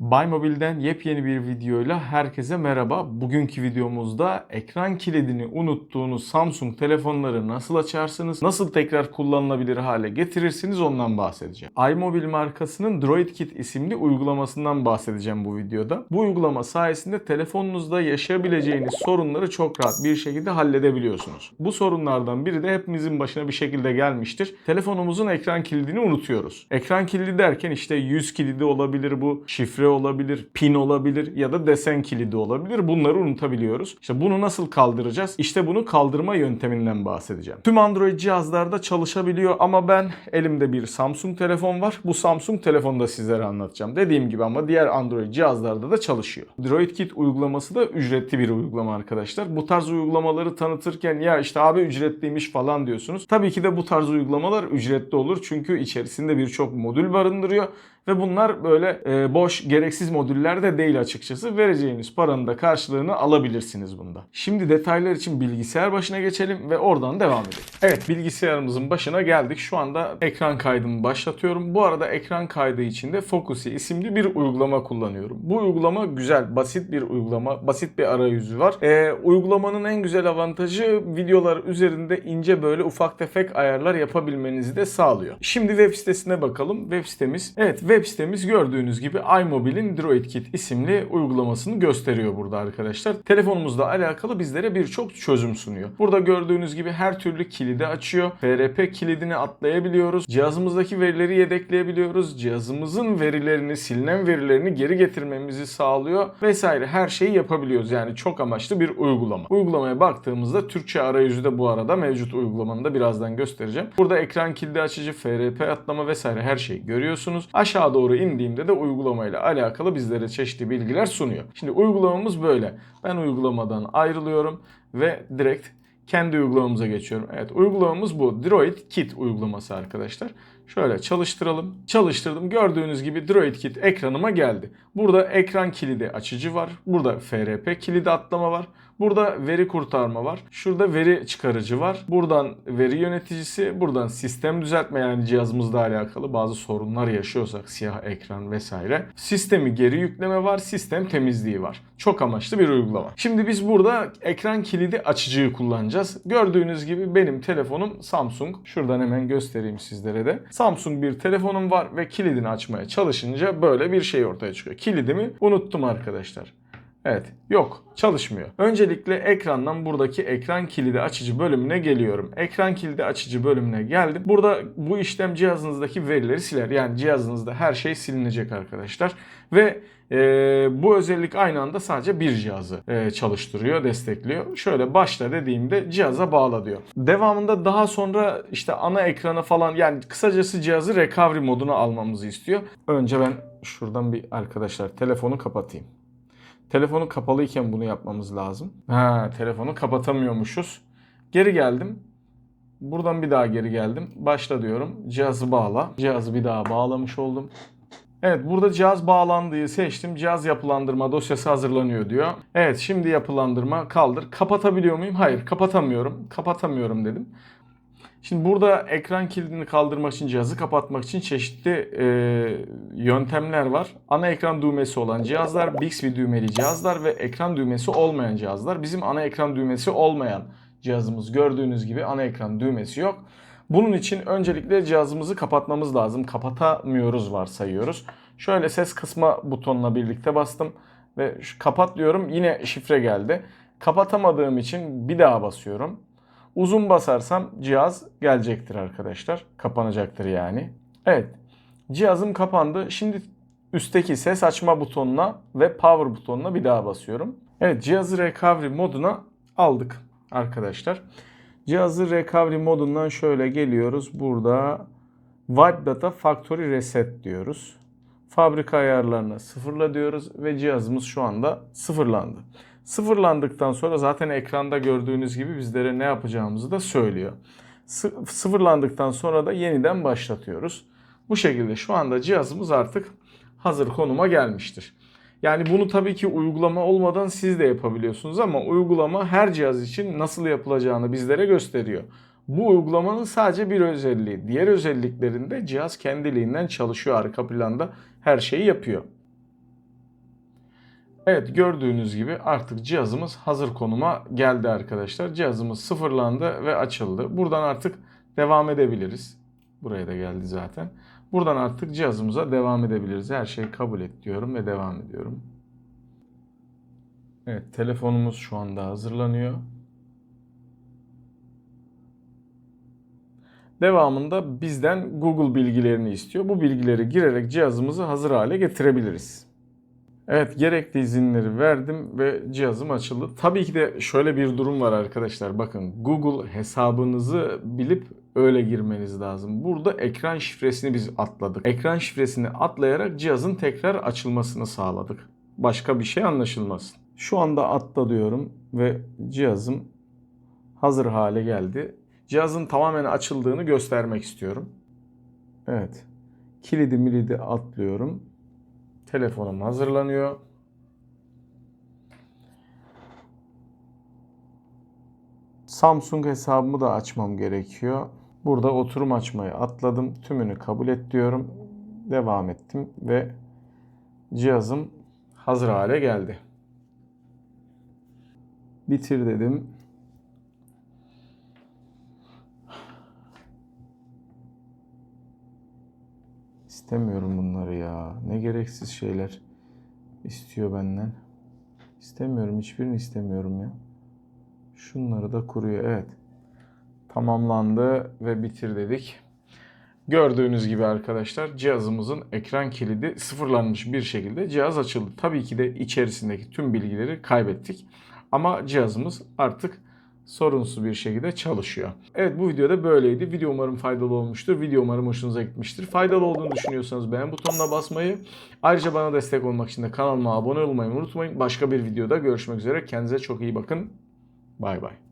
Buymobile'den yepyeni bir videoyla herkese merhaba. Bugünkü videomuzda ekran kilidini unuttuğunuz Samsung telefonları nasıl açarsınız, nasıl tekrar kullanılabilir hale getirirsiniz ondan bahsedeceğim. iMobile markasının DroidKit isimli uygulamasından bahsedeceğim bu videoda. Bu uygulama sayesinde telefonunuzda yaşayabileceğiniz sorunları çok rahat bir şekilde halledebiliyorsunuz. Bu sorunlardan biri de hepimizin başına bir şekilde gelmiştir. Telefonumuzun ekran kilidini unutuyoruz. Ekran kilidi derken işte yüz kilidi olabilir bu, şifre olabilir, pin olabilir ya da desen kilidi olabilir. Bunları unutabiliyoruz. İşte bunu nasıl kaldıracağız? İşte bunu kaldırma yönteminden bahsedeceğim. Tüm Android cihazlarda çalışabiliyor ama ben elimde bir Samsung telefon var. Bu Samsung telefonu da sizlere anlatacağım. Dediğim gibi ama diğer Android cihazlarda da çalışıyor. DroidKit uygulaması da ücretli bir uygulama arkadaşlar. Bu tarz uygulamaları tanıtırken ya işte abi ücretliymiş falan diyorsunuz. Tabii ki de bu tarz uygulamalar ücretli olur. Çünkü içerisinde birçok modül barındırıyor. Ve bunlar böyle e, boş, gereksiz modüller de değil açıkçası. Vereceğiniz paranın da karşılığını alabilirsiniz bunda. Şimdi detaylar için bilgisayar başına geçelim ve oradan devam edelim. Evet bilgisayarımızın başına geldik. Şu anda ekran kaydımı başlatıyorum. Bu arada ekran kaydı için de Focusy isimli bir uygulama kullanıyorum. Bu uygulama güzel, basit bir uygulama. Basit bir arayüzü var. E, uygulamanın en güzel avantajı videolar üzerinde ince böyle ufak tefek ayarlar yapabilmenizi de sağlıyor. Şimdi web sitesine bakalım. Web sitemiz, evet web sitemiz gördüğünüz gibi iMobile'in DroidKit isimli uygulamasını gösteriyor burada arkadaşlar. Telefonumuzla alakalı bizlere birçok çözüm sunuyor. Burada gördüğünüz gibi her türlü kilidi açıyor. FRP kilidini atlayabiliyoruz. Cihazımızdaki verileri yedekleyebiliyoruz. Cihazımızın verilerini, silinen verilerini geri getirmemizi sağlıyor vesaire her şeyi yapabiliyoruz. Yani çok amaçlı bir uygulama. Uygulamaya baktığımızda Türkçe arayüzü de bu arada mevcut uygulamanın da birazdan göstereceğim. Burada ekran kilidi açıcı, FRP atlama vesaire her şeyi görüyorsunuz. Aşağı doğru indiğimde de uygulamayla alakalı bizlere çeşitli bilgiler sunuyor. Şimdi uygulamamız böyle. Ben uygulamadan ayrılıyorum ve direkt kendi uygulamamıza geçiyorum. Evet uygulamamız bu. Droid Kit uygulaması arkadaşlar. Şöyle çalıştıralım. Çalıştırdım. Gördüğünüz gibi Droid Kit ekranıma geldi. Burada ekran kilidi açıcı var. Burada FRP kilidi atlama var. Burada veri kurtarma var. Şurada veri çıkarıcı var. Buradan veri yöneticisi, buradan sistem düzeltme yani cihazımızla alakalı bazı sorunlar yaşıyorsak siyah ekran vesaire. Sistemi geri yükleme var, sistem temizliği var. Çok amaçlı bir uygulama. Şimdi biz burada ekran kilidi açıcıyı kullanacağız. Gördüğünüz gibi benim telefonum Samsung. Şuradan hemen göstereyim sizlere de. Samsung bir telefonum var ve kilidini açmaya çalışınca böyle bir şey ortaya çıkıyor. Kilidimi unuttum arkadaşlar. Evet yok çalışmıyor. Öncelikle ekrandan buradaki ekran kilidi açıcı bölümüne geliyorum. Ekran kilidi açıcı bölümüne geldim. Burada bu işlem cihazınızdaki verileri siler. Yani cihazınızda her şey silinecek arkadaşlar. Ve e, bu özellik aynı anda sadece bir cihazı e, çalıştırıyor, destekliyor. Şöyle başla dediğimde cihaza bağla diyor. Devamında daha sonra işte ana ekrana falan yani kısacası cihazı recovery moduna almamızı istiyor. Önce ben şuradan bir arkadaşlar telefonu kapatayım. Telefonu kapalıyken bunu yapmamız lazım. Ha, telefonu kapatamıyormuşuz. Geri geldim. Buradan bir daha geri geldim. Başla diyorum. Cihazı bağla. Cihazı bir daha bağlamış oldum. Evet burada cihaz bağlandığı seçtim. Cihaz yapılandırma dosyası hazırlanıyor diyor. Evet şimdi yapılandırma kaldır. Kapatabiliyor muyum? Hayır kapatamıyorum. Kapatamıyorum dedim. Şimdi burada ekran kilidini kaldırmak için, cihazı kapatmak için çeşitli e, yöntemler var. Ana ekran düğmesi olan cihazlar, Bixby düğmeli cihazlar ve ekran düğmesi olmayan cihazlar. Bizim ana ekran düğmesi olmayan cihazımız gördüğünüz gibi ana ekran düğmesi yok. Bunun için öncelikle cihazımızı kapatmamız lazım. Kapatamıyoruz varsayıyoruz. Şöyle ses kısma butonuna birlikte bastım ve kapat diyorum yine şifre geldi. Kapatamadığım için bir daha basıyorum. Uzun basarsam cihaz gelecektir arkadaşlar. Kapanacaktır yani. Evet. Cihazım kapandı. Şimdi üstteki ses açma butonuna ve power butonuna bir daha basıyorum. Evet cihazı recovery moduna aldık arkadaşlar. Cihazı recovery modundan şöyle geliyoruz. Burada Wipe Data Factory Reset diyoruz. Fabrika ayarlarını sıfırla diyoruz ve cihazımız şu anda sıfırlandı. Sıfırlandıktan sonra zaten ekranda gördüğünüz gibi bizlere ne yapacağımızı da söylüyor. Sı- sıfırlandıktan sonra da yeniden başlatıyoruz. Bu şekilde şu anda cihazımız artık hazır konuma gelmiştir. Yani bunu tabii ki uygulama olmadan siz de yapabiliyorsunuz ama uygulama her cihaz için nasıl yapılacağını bizlere gösteriyor. Bu uygulamanın sadece bir özelliği. Diğer özelliklerinde cihaz kendiliğinden çalışıyor arka planda her şeyi yapıyor. Evet gördüğünüz gibi artık cihazımız hazır konuma geldi arkadaşlar. Cihazımız sıfırlandı ve açıldı. Buradan artık devam edebiliriz. Buraya da geldi zaten. Buradan artık cihazımıza devam edebiliriz. Her şeyi kabul et diyorum ve devam ediyorum. Evet telefonumuz şu anda hazırlanıyor. Devamında bizden Google bilgilerini istiyor. Bu bilgileri girerek cihazımızı hazır hale getirebiliriz. Evet gerekli izinleri verdim ve cihazım açıldı. Tabii ki de şöyle bir durum var arkadaşlar. Bakın Google hesabınızı bilip öyle girmeniz lazım. Burada ekran şifresini biz atladık. Ekran şifresini atlayarak cihazın tekrar açılmasını sağladık. Başka bir şey anlaşılmasın. Şu anda atla diyorum ve cihazım hazır hale geldi. Cihazın tamamen açıldığını göstermek istiyorum. Evet. Kilidi milidi atlıyorum. Telefonum hazırlanıyor. Samsung hesabımı da açmam gerekiyor. Burada oturum açmayı atladım. Tümünü kabul et diyorum. Devam ettim ve cihazım hazır hale geldi. Bitir dedim. İstemiyorum bunları ya. Ne gereksiz şeyler istiyor benden. İstemiyorum. Hiçbirini istemiyorum ya. Şunları da kuruyor. Evet. Tamamlandı ve bitir dedik. Gördüğünüz gibi arkadaşlar cihazımızın ekran kilidi sıfırlanmış bir şekilde cihaz açıldı. Tabii ki de içerisindeki tüm bilgileri kaybettik. Ama cihazımız artık sorunsuz bir şekilde çalışıyor. Evet bu videoda böyleydi. Video umarım faydalı olmuştur. Video umarım hoşunuza gitmiştir. Faydalı olduğunu düşünüyorsanız beğen butonuna basmayı, ayrıca bana destek olmak için de kanalıma abone olmayı unutmayın. Başka bir videoda görüşmek üzere. Kendinize çok iyi bakın. Bay bay.